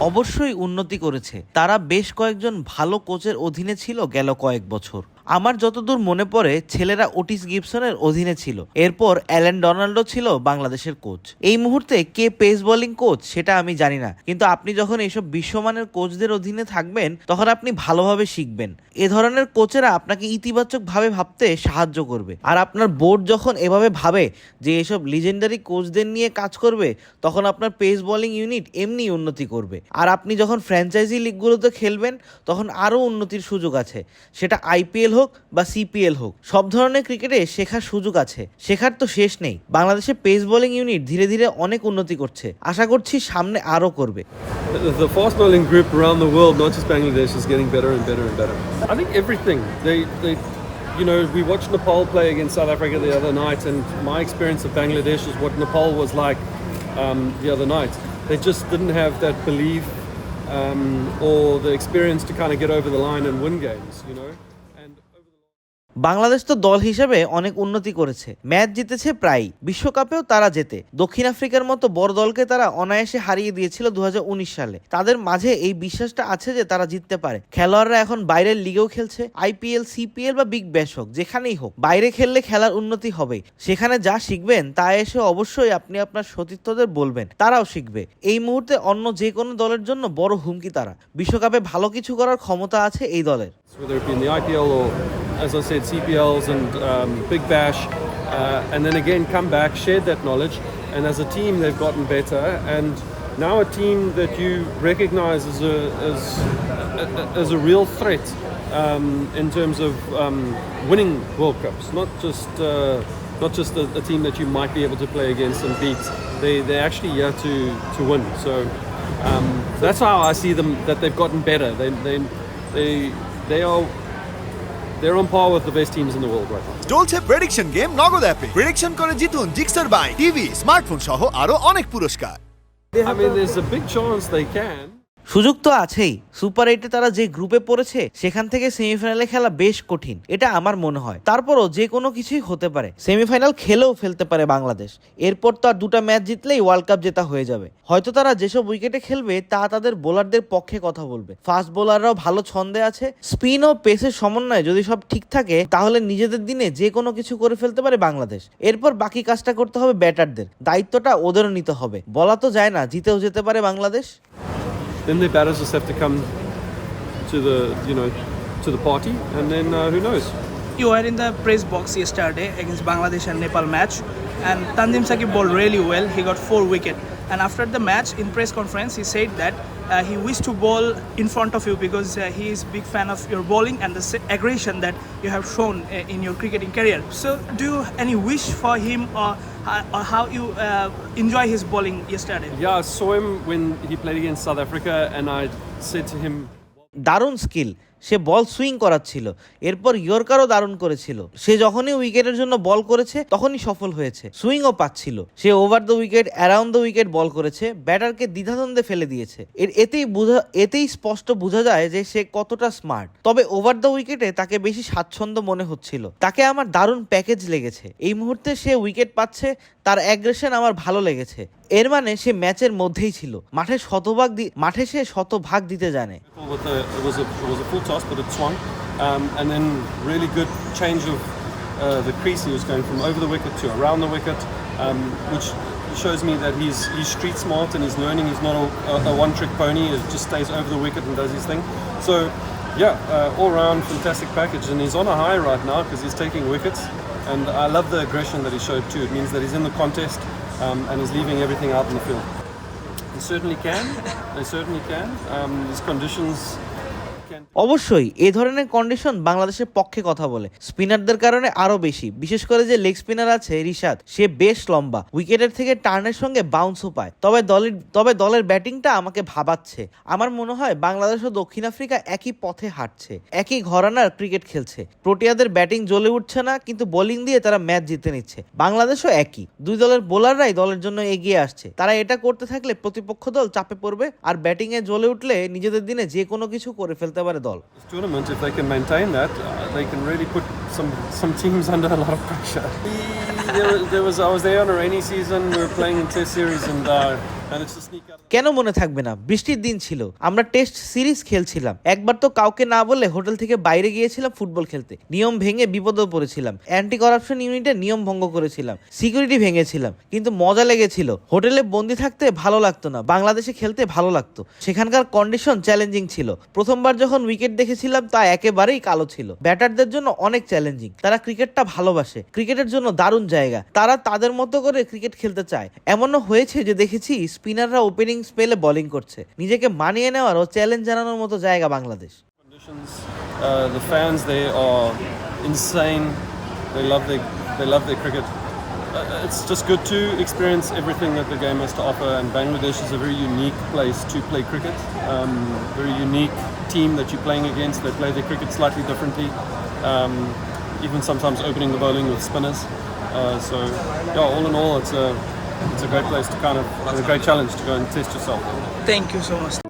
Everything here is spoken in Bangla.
অবশ্যই উন্নতি করেছে। তারা বেশ কয়েকজন ভালো কোচের অধীনে ছিল গেল কয়েক বছর। আমার যতদূর মনে পড়ে, ছেলেরা ওটিস গিবসনের অধীনে ছিল। এরপর অ্যালেন ডোনাল্ডো ছিল বাংলাদেশের কোচ। এই মুহূর্তে কে পেস বোলিং কোচ সেটা আমি জানি না। কিন্তু আপনি যখন এইসব বিশ্বমানের কোচদের অধীনে থাকবেন, তখন আপনি ভালোভাবে শিখবেন। এ ধরনের কোচেরা আপনাকে ইতিবাচকভাবে ভাবতে সাহায্য করবে। আর আপনার বোর্ড যখন এভাবে ভাবে যে এসব লিজেন্ডারি কোচদের নিয়ে কাজ করবে, তখন আপনার পেস বোলিং ইউনিট এমনি উন্নতি করবে। আর আপনি যখন ফ্র্যাঞ্চাইজি লিগগুলোতে খেলবেন, তখন আরও উন্নতির সুযোগ আছে। সেটা আইপিএল হোক বা সিপিএল হোক সব ধরনের ক্রিকেটে শেখার সুযোগ আছে শেখার তো শেষ নেই বাংলাদেশে পেস বোলিং ইউনিট ধীরে ধীরে অনেক উন্নতি করছে আশা করছি সামনে আরও করবে The, fast bowling group around the world, not just Bangladesh, is getting better and better and better. I think everything. They, they, you know, we watched Nepal play against South Africa the other night, and my experience of Bangladesh is what Nepal was like um, the other night. They just didn't have that belief um, or the experience to kind of get over the line and win games, you know. Bangladesh তো দল হিসেবে অনেক উন্নতি করেছে। ম্যাচ জিতেছে প্রায় বিশ্বকাপেও তারা জেতে। দক্ষিণ আফ্রিকার মতো বড় দলকে তারা অনায়াসে হারিয়ে দিয়েছিল দু হাজার উনিশ সালে। তাদের মাঝে এই বিশ্বাসটা আছে যে তারা জিততে পারে। খেলোয়াড়রা এখন বাইরের লিগেও খেলছে আইপিএল সিপিএল বা বিগ ব্যাশ হোক যেখানেই হোক। বাইরে খেললে খেলার উন্নতি হবে। সেখানে যা শিখবেন, তা এসে অবশ্যই আপনি আপনার সতীর্থদের বলবেন। তারাও শিখবে। এই মুহূর্তে অন্য যে কোনো দলের জন্য বড় হুমকি তারা। বিশ্বকাপে ভালো কিছু করার ক্ষমতা আছে এই দলের। As I said, CPLs and um, Big Bash, uh, and then again come back, shared that knowledge, and as a team they've gotten better, and now a team that you recognise as a as, a- as a real threat um, in terms of um, winning World Cups, not just. Uh, not just a, a team that you might be able to play against and beat. They they're actually here to to win. So um, that's how I see them. That they've gotten better. They they they they are they're on par with the best teams in the world right now. চলছে প্রেডিকশন গেম নগদ অ্যাপে প্রেডিকশন করে জিতুন জিক্সার বাই টিভি স্মার্টফোন সহ আরও অনেক পুরস্কার I mean, there's a big chance they can. সুযোগ তো আছেই। সুপার এইটে তারা যে গ্রুপে পড়েছে, সেখান থেকে সেমিফাইনালে খেলা বেশ কঠিন, এটা আমার মনে হয়। তারপরও যে কোনো কিছুই হতে পারে। সেমিফাইনাল খেলেও ফেলতে পারে বাংলাদেশ। এরপর তো আর দুটা ম্যাচ জিতলেই ওয়ার্ল্ড কাপ জেতা হয়ে যাবে। হয়তো তারা যেসব উইকেটে খেলবে, তা তাদের বোলারদের পক্ষে কথা বলবে। ফাস্ট বোলাররাও ভালো ছন্দে আছে। স্পিন ও পেসের সমন্বয়ে যদি সব ঠিক থাকে, তাহলে নিজেদের দিনে যে কোনো কিছু করে ফেলতে পারে বাংলাদেশ। এরপর বাকি কাজটা করতে হবে ব্যাটারদের। দায়িত্বটা ওদেরও নিতে হবে। বলা তো যায় না, জিতেও যেতে পারে Bangladesh. Then their batters just have to come to the you know to the party, and then uh, who knows? You were in the press box yesterday against Bangladesh and Nepal match, and Tanzim Sakib bowled really well. He got four wicket, and after the match in press conference, he said that uh, he wished to bowl in front of you because uh, he is big fan of your bowling and the aggression that you have shown uh, in your cricketing career. So, do you any wish for him or, or how you uh, enjoy his bowling yesterday? Yeah, I saw him when he played against South Africa, and I said to him, "Darun skill." সে বল সুইং করাচ্ছিল। এরপর ইয়র্কারও দারুণ করেছিল। সে যখনই উইকেটের জন্য বল করেছে, তখনই সফল হয়েছে। সুইংও পাচ্ছিল। সে over the wicket, around the wicket ball করেছে। ব্যাটারকে দ্বিধাদ্বন্দ্বে ফেলে দিয়েছে। এর এতেই বোঝা, এতেই স্পষ্ট বোঝা যায় যে সে কতটা স্মার্ট। তবে ওভার দ্য উইকেটে তাকে বেশি স্বাচ্ছন্দ্য মনে হচ্ছিল। তাকে আমার দারুণ প্যাকেজ লেগেছে। এই মুহূর্তে সে উইকেট পাচ্ছে, তার অ্যাগ্রেশন আমার ভালো লেগেছে। এর মানে সে ম্যাচের মধ্যেই ছিল। মাঠে শতভাগ মাঠে সে শতভাগ দিতে জানে। But it swung, um, and then really good change of uh, the crease. He was going from over the wicket to around the wicket, um, which shows me that he's he's street smart and he's learning. He's not a, a, a one-trick pony. He just stays over the wicket and does his thing. So, yeah, uh, all-round fantastic package, and he's on a high right now because he's taking wickets. And I love the aggression that he showed too. It means that he's in the contest um, and he's leaving everything out in the field. They certainly can. They certainly can. Um, these conditions. অবশ্যই, এ ধরনের কন্ডিশন বাংলাদেশের পক্ষে কথা বলে। স্পিনারদের কারণে আরও বেশি। বিশেষ করে যে লেগ স্পিনার আছে, রিশাদ, সে বেশ লম্বা। উইকেটের থেকে টার্নের সঙ্গে বাউন্সও পায়। তবে দলের তবে দলের ব্যাটিংটা আমাকে ভাবাচ্ছে। আমার মনে হয় বাংলাদেশ ও দক্ষিণ আফ্রিকা একই পথে হাঁটছে। একই ঘরানার ক্রিকেট খেলছে। প্রোটিয়াদের ব্যাটিং জ্বলে উঠছে না, কিন্তু বোলিং দিয়ে তারা ম্যাচ জিতে নিচ্ছে। বাংলাদেশও একই। দুই দলের বোলাররাই দলের জন্য এগিয়ে আসছে। তারা এটা করতে থাকলে প্রতিপক্ষ দল চাপে পড়বে, আর ব্যাটিং এ জ্বলে উঠলে নিজেদের দিনে যে কোনো কিছু করে ফেলতে পারে দল This tournament, if they can maintain that, uh, they can really put some some teams under a lot of pressure. there, there was I was there on a rainy season. We were playing in Test series, and uh, কেন মনে থাকবে না? বৃষ্টির দিন ছিল। আমরা টেস্ট সিরিজ খেলছিলাম। একবার তো কাউকে না বলে হোটেল থেকে বাইরে গিয়েছিলাম ফুটবল খেলতে। নিয়ম ভেঙে বিপদে পড়েছিলাম। অ্যান্টি করাপশন ইউনিটে নিয়ম ভঙ্গ করেছিলাম। সিকিউরিটি ভেঙেছিলাম। কিন্তু মজা লেগেছিল। হোটেলে বন্দি থাকতে ভালো লাগতো না। বাংলাদেশে খেলতে ভালো লাগতো। সেখানকার কন্ডিশন চ্যালেঞ্জিং ছিল। প্রথমবার যখন উইকেট দেখেছিলাম, তা একেবারেই কালো ছিল। ব্যাটারদের জন্য অনেক চ্যালেঞ্জিং তারা ক্রিকেটটা ভালোবাসে। ক্রিকেটের জন্য দারুণ জায়গা। তারা তাদের মতো করে ক্রিকেট খেলতে চায়। এমনও হয়েছে যে দেখেছি স্পিনাররা ওপেনিং স্পেলে বোলিং করছে নিজেকে মানিয়ে নেওয়ার ও চ্যালেঞ্জ জানানোর মতো জায়গা Bangladesh conditions. Uh, the fans there are insane. They love their they love their cricket. Uh, it's just good to experience everything that the game has to offer. And Bangladesh is a very unique place to play cricket. Um, very unique team that you're playing against. They play their cricket slightly differently. Um, even sometimes opening the bowling with spinners. Uh, so yeah, all in all, it's a it's a great place to kind of it's a great challenge to go and test yourself. Thank you so much.